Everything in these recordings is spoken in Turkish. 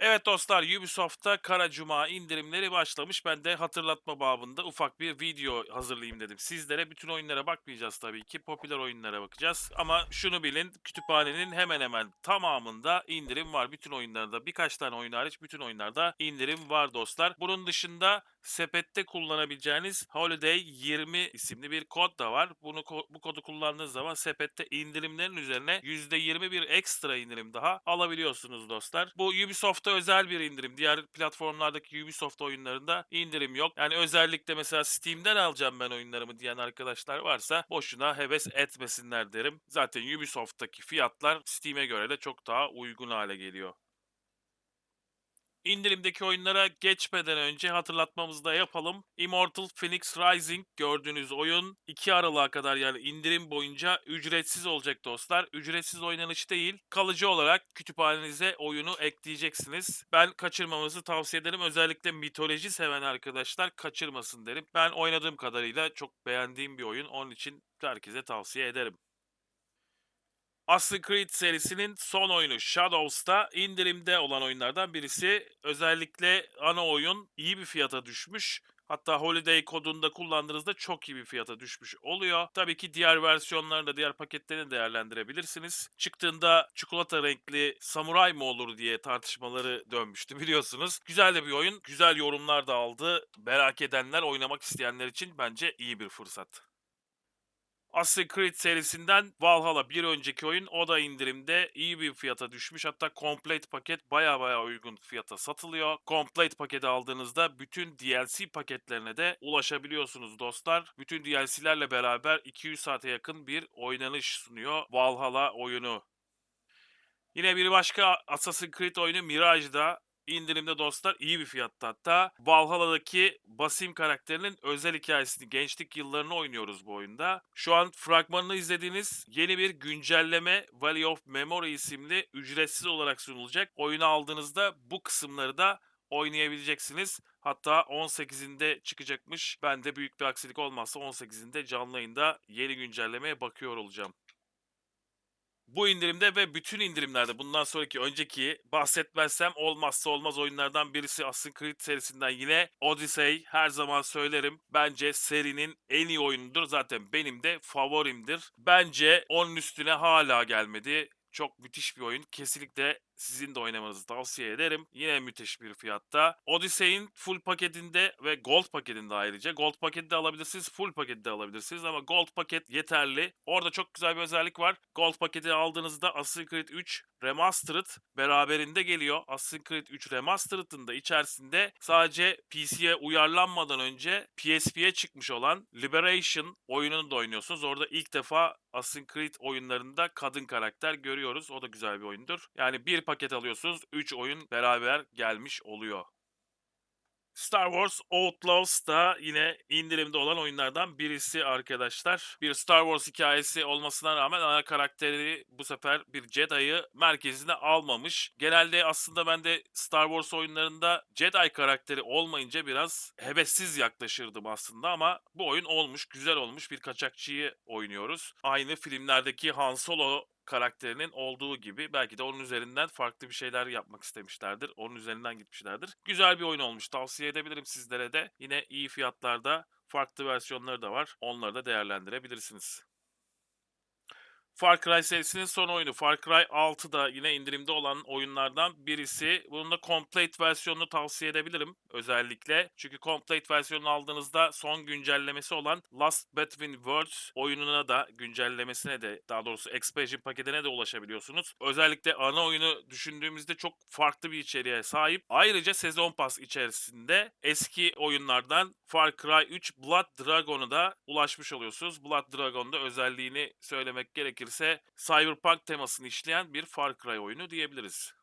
Evet dostlar, Ubisoft'ta Kara Cuma indirimleri başlamış. Ben de hatırlatma babında ufak bir video hazırlayayım dedim. Sizlere bütün oyunlara bakmayacağız tabii ki. Popüler oyunlara bakacağız. Ama şunu bilin, kütüphanenin hemen hemen tamamında indirim var. Bütün oyunlarda, birkaç tane oyun hariç bütün oyunlarda indirim var dostlar. Bunun dışında sepette kullanabileceğiniz Holiday 20 isimli bir kod da var. Bunu bu kodu kullandığınız zaman sepette indirimlerin üzerine %20 bir ekstra indirim daha alabiliyorsunuz dostlar. Bu Ubisoft'a özel bir indirim. Diğer platformlardaki Ubisoft oyunlarında indirim yok. Yani özellikle mesela Steam'den alacağım ben oyunlarımı diyen arkadaşlar varsa boşuna heves etmesinler derim. Zaten Ubisoft'taki fiyatlar Steam'e göre de çok daha uygun hale geliyor. İndirimdeki oyunlara geçmeden önce hatırlatmamızı da yapalım. Immortal Phoenix Rising gördüğünüz oyun 2 Aralık'a kadar yani indirim boyunca ücretsiz olacak dostlar. Ücretsiz oynanış değil, kalıcı olarak kütüphanenize oyunu ekleyeceksiniz. Ben kaçırmamanızı tavsiye ederim. Özellikle mitoloji seven arkadaşlar kaçırmasın derim. Ben oynadığım kadarıyla çok beğendiğim bir oyun. Onun için herkese tavsiye ederim. Assassin's Creed serisinin son oyunu Shadows'ta indirimde olan oyunlardan birisi. Özellikle ana oyun iyi bir fiyata düşmüş. Hatta Holiday kodunu da kullandığınızda çok iyi bir fiyata düşmüş oluyor. Tabii ki diğer versiyonlarını da diğer paketlerini değerlendirebilirsiniz. Çıktığında çikolata renkli samuray mı olur diye tartışmaları dönmüştü biliyorsunuz. Güzel de bir oyun. Güzel yorumlar da aldı. Merak edenler, oynamak isteyenler için bence iyi bir fırsat. Assassin's Creed serisinden Valhalla bir önceki oyun o da indirimde iyi bir fiyata düşmüş. Hatta Complete paket baya baya uygun fiyata satılıyor. Complete paketi aldığınızda bütün DLC paketlerine de ulaşabiliyorsunuz dostlar. Bütün DLC'lerle beraber 200 saate yakın bir oynanış sunuyor Valhalla oyunu. Yine bir başka Assassin's Creed oyunu Mirage'da indirimde dostlar iyi bir fiyatta hatta. Valhalla'daki Basim karakterinin özel hikayesini, gençlik yıllarını oynuyoruz bu oyunda. Şu an fragmanını izlediğiniz yeni bir güncelleme Valley of Memory isimli ücretsiz olarak sunulacak. Oyunu aldığınızda bu kısımları da oynayabileceksiniz. Hatta 18'inde çıkacakmış. Ben de büyük bir aksilik olmazsa 18'inde canlı yayında yeni güncellemeye bakıyor olacağım. Bu indirimde ve bütün indirimlerde bundan sonraki önceki bahsetmezsem olmazsa olmaz oyunlardan birisi Assassin's Creed serisinden yine Odyssey her zaman söylerim. Bence serinin en iyi oyunudur. Zaten benim de favorimdir. Bence onun üstüne hala gelmedi. Çok müthiş bir oyun. Kesinlikle sizin de oynamanızı tavsiye ederim. Yine müthiş bir fiyatta. Odyssey'in full paketinde ve gold paketinde ayrıca. Gold paketi de alabilirsiniz, full paketi de alabilirsiniz ama gold paket yeterli. Orada çok güzel bir özellik var. Gold paketi aldığınızda Assassin's Creed 3 Remastered beraberinde geliyor. Assassin's Creed 3 Remastered'ın da içerisinde sadece PC'ye uyarlanmadan önce PSP'ye çıkmış olan Liberation oyununu da oynuyorsunuz. Orada ilk defa Assassin's Creed oyunlarında kadın karakter görüyoruz. O da güzel bir oyundur. Yani bir paket alıyorsunuz, 3 oyun beraber gelmiş oluyor. Star Wars Outlaws da yine indirimde olan oyunlardan birisi arkadaşlar. Bir Star Wars hikayesi olmasına rağmen ana karakteri bu sefer bir Jedi'yi merkezine almamış. Genelde aslında ben de Star Wars oyunlarında Jedi karakteri olmayınca biraz hevessiz yaklaşırdım aslında ama bu oyun olmuş, güzel olmuş. Bir kaçakçıyı oynuyoruz. Aynı filmlerdeki Han Solo karakterinin olduğu gibi belki de onun üzerinden farklı bir şeyler yapmak istemişlerdir. Onun üzerinden gitmişlerdir. Güzel bir oyun olmuş. Tavsiye edebilirim sizlere de. Yine iyi fiyatlarda farklı versiyonları da var. Onları da değerlendirebilirsiniz. Far Cry serisinin son oyunu Far Cry 6 da yine indirimde olan oyunlardan birisi. Bunun da Complete versiyonunu tavsiye edebilirim özellikle. Çünkü Complete versiyonunu aldığınızda son güncellemesi olan Last Between Worlds oyununa da güncellemesine de daha doğrusu expansion paketine de ulaşabiliyorsunuz. Özellikle ana oyunu düşündüğümüzde çok farklı bir içeriğe sahip. Ayrıca sezon pass içerisinde eski oyunlardan Far Cry 3 Blood Dragon'u da ulaşmış oluyorsunuz. Blood Dragon'da özelliğini söylemek gerekirse Cyberpunk temasını işleyen bir Far Cry oyunu diyebiliriz.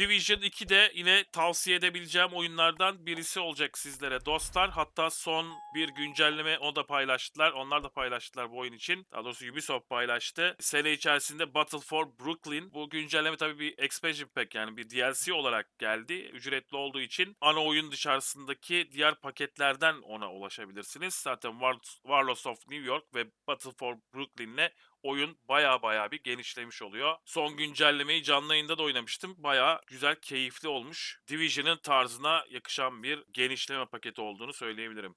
Division 2 de yine tavsiye edebileceğim oyunlardan birisi olacak sizlere dostlar. Hatta son bir güncelleme o da paylaştılar. Onlar da paylaştılar bu oyun için. Daha doğrusu Ubisoft paylaştı. Sene içerisinde Battle for Brooklyn. Bu güncelleme tabii bir expansion pack yani bir DLC olarak geldi. Ücretli olduğu için ana oyun dışarısındaki diğer paketlerden ona ulaşabilirsiniz. Zaten War, Warlords of New York ve Battle for Brooklyn'le oyun baya baya bir genişlemiş oluyor. Son güncellemeyi canlı yayında da oynamıştım. Baya güzel, keyifli olmuş. Division'ın tarzına yakışan bir genişleme paketi olduğunu söyleyebilirim.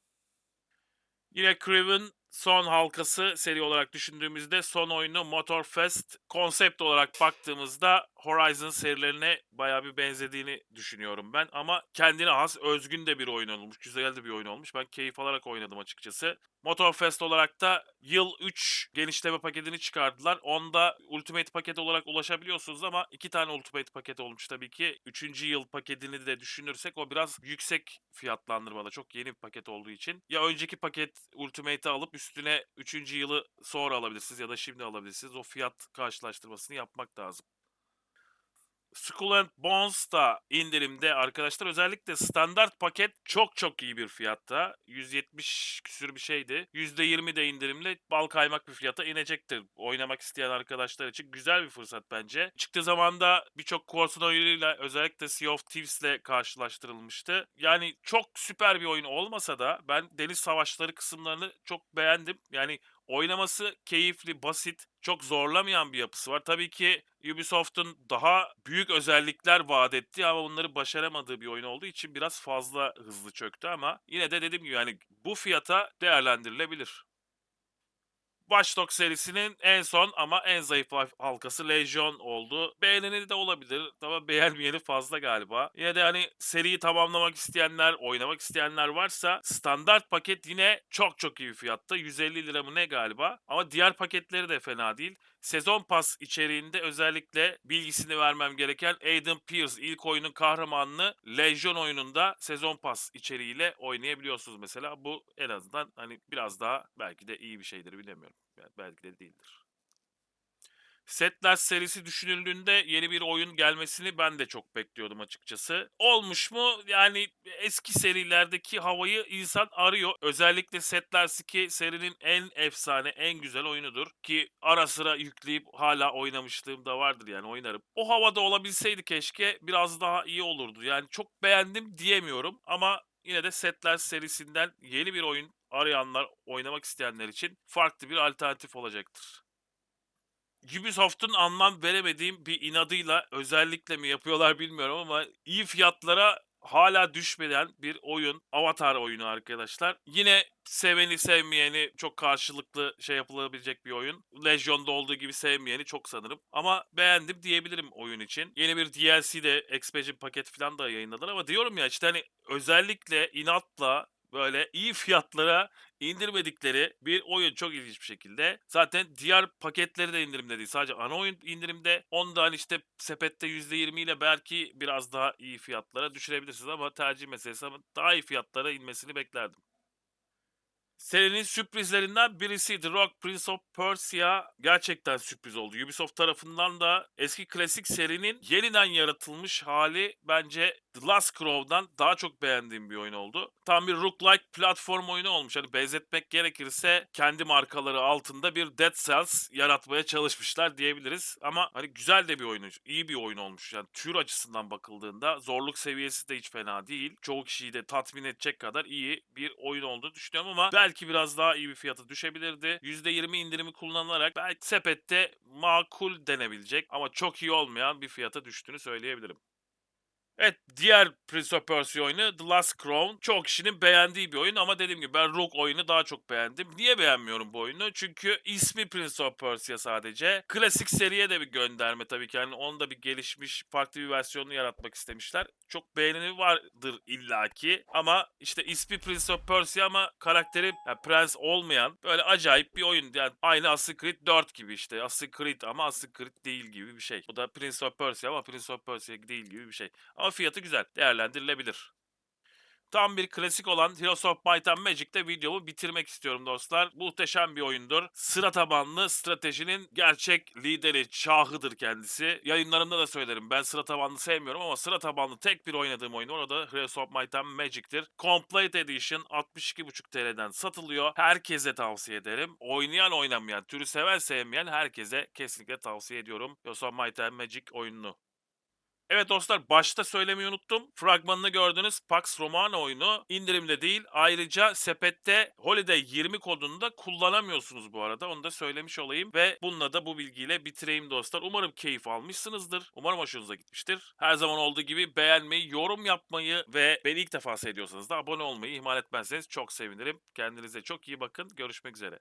Yine Criv'in son halkası seri olarak düşündüğümüzde son oyunu Motorfest konsept olarak baktığımızda Horizon serilerine bayağı bir benzediğini düşünüyorum ben. Ama kendine has özgün de bir oyun olmuş. Güzel de bir oyun olmuş. Ben keyif alarak oynadım açıkçası. Motorfest olarak da yıl 3 genişleme paketini çıkardılar. Onda Ultimate paket olarak ulaşabiliyorsunuz ama iki tane Ultimate paket olmuş tabii ki. Üçüncü yıl paketini de düşünürsek o biraz yüksek fiyatlandırmalı. Çok yeni bir paket olduğu için. Ya önceki paket Ultimate'i alıp üstüne 3. yılı sonra alabilirsiniz ya da şimdi alabilirsiniz. O fiyat karşılaştırmasını yapmak lazım. Skull and Bones da indirimde arkadaşlar. Özellikle standart paket çok çok iyi bir fiyatta. 170 küsür bir şeydi. %20 de indirimle bal kaymak bir fiyata inecektir. Oynamak isteyen arkadaşlar için güzel bir fırsat bence. Çıktığı zaman da birçok korsan oyunuyla özellikle Sea of Thieves'le karşılaştırılmıştı. Yani çok süper bir oyun olmasa da ben deniz savaşları kısımlarını çok beğendim. Yani Oynaması keyifli, basit, çok zorlamayan bir yapısı var. Tabii ki Ubisoft'un daha büyük özellikler vaat ettiği ama bunları başaramadığı bir oyun olduğu için biraz fazla hızlı çöktü ama yine de dediğim gibi yani bu fiyata değerlendirilebilir. Watch Dogs serisinin en son ama en zayıf halkası Legion oldu. Beğeneni de olabilir ama beğenmeyeni fazla galiba. Yine de hani seriyi tamamlamak isteyenler, oynamak isteyenler varsa standart paket yine çok çok iyi fiyatta. 150 lira mı ne galiba. Ama diğer paketleri de fena değil. Sezon pas içeriğinde özellikle bilgisini vermem gereken Aiden Pierce ilk oyunun kahramanını Legion oyununda sezon pas içeriğiyle oynayabiliyorsunuz mesela. Bu en azından hani biraz daha belki de iyi bir şeydir bilemiyorum. Yani belki de değildir. Settlers serisi düşünüldüğünde yeni bir oyun gelmesini ben de çok bekliyordum açıkçası. Olmuş mu? Yani eski serilerdeki havayı insan arıyor. Özellikle Settlers 2 serinin en efsane, en güzel oyunudur. Ki ara sıra yükleyip hala oynamışlığım da vardır yani oynarım. O havada olabilseydi keşke biraz daha iyi olurdu. Yani çok beğendim diyemiyorum ama yine de Settlers serisinden yeni bir oyun arayanlar, oynamak isteyenler için farklı bir alternatif olacaktır. Ubisoft'un anlam veremediğim bir inadıyla özellikle mi yapıyorlar bilmiyorum ama iyi fiyatlara hala düşmeden bir oyun. Avatar oyunu arkadaşlar. Yine seveni sevmeyeni çok karşılıklı şey yapılabilecek bir oyun. Legion'da olduğu gibi sevmeyeni çok sanırım. Ama beğendim diyebilirim oyun için. Yeni bir DLC de expansion paket falan da yayınladılar ama diyorum ya işte hani özellikle inatla böyle iyi fiyatlara indirmedikleri bir oyun çok ilginç bir şekilde. Zaten diğer paketleri de indirimde değil. Sadece ana oyun indirimde. Ondan hani işte sepette %20 ile belki biraz daha iyi fiyatlara düşürebilirsiniz ama tercih meselesi ama daha iyi fiyatlara inmesini beklerdim. Serinin sürprizlerinden birisi The Rock Prince of Persia gerçekten sürpriz oldu. Ubisoft tarafından da eski klasik serinin yeniden yaratılmış hali bence The Last Crow'dan daha çok beğendiğim bir oyun oldu. Tam bir roguelike platform oyunu olmuş. Hani benzetmek gerekirse kendi markaları altında bir Dead Cells yaratmaya çalışmışlar diyebiliriz. Ama hani güzel de bir oyun, iyi bir oyun olmuş. Yani tür açısından bakıldığında zorluk seviyesi de hiç fena değil. Çoğu kişiyi de tatmin edecek kadar iyi bir oyun olduğunu düşünüyorum ama belki biraz daha iyi bir fiyata düşebilirdi. %20 indirimi kullanılarak belki sepette makul denebilecek ama çok iyi olmayan bir fiyata düştüğünü söyleyebilirim. Evet diğer Prince of Persia oyunu The Last Crown. Çok kişinin beğendiği bir oyun ama dediğim gibi ben Rogue oyunu daha çok beğendim. Niye beğenmiyorum bu oyunu? Çünkü ismi Prince of Persia sadece. Klasik seriye de bir gönderme tabii ki. Yani onun da bir gelişmiş farklı bir versiyonunu yaratmak istemişler. Çok beğenini vardır illaki ama işte ismi Prince of Persia ama karakteri yani prens olmayan böyle acayip bir oyun. Yani aynı Assassin's Creed 4 gibi işte. Assassin's Creed ama Assassin's Creed değil gibi bir şey. Bu da Prince of Persia ama Prince of Persia değil gibi bir şey. Ama fiyatı güzel. Değerlendirilebilir. Tam bir klasik olan Heroes of Might and Magic'te videomu bitirmek istiyorum dostlar. Muhteşem bir oyundur. Sıra tabanlı stratejinin gerçek lideri, şahıdır kendisi. Yayınlarımda da söylerim. Ben sıra tabanlı sevmiyorum ama sıra tabanlı tek bir oynadığım oyun var. O da Heroes of Might and Magic'tir. Complete Edition 62,5 TL'den satılıyor. Herkese tavsiye ederim. Oynayan oynamayan, türü seven sevmeyen herkese kesinlikle tavsiye ediyorum. Heroes of Might and Magic oyununu. Evet dostlar başta söylemeyi unuttum. Fragmanını gördünüz Pax Romana oyunu indirimde değil. Ayrıca sepette Holiday 20 kodunu da kullanamıyorsunuz bu arada. Onu da söylemiş olayım ve bununla da bu bilgiyle bitireyim dostlar. Umarım keyif almışsınızdır. Umarım hoşunuza gitmiştir. Her zaman olduğu gibi beğenmeyi, yorum yapmayı ve beni ilk defa seyrediyorsanız da abone olmayı ihmal etmezseniz çok sevinirim. Kendinize çok iyi bakın. Görüşmek üzere.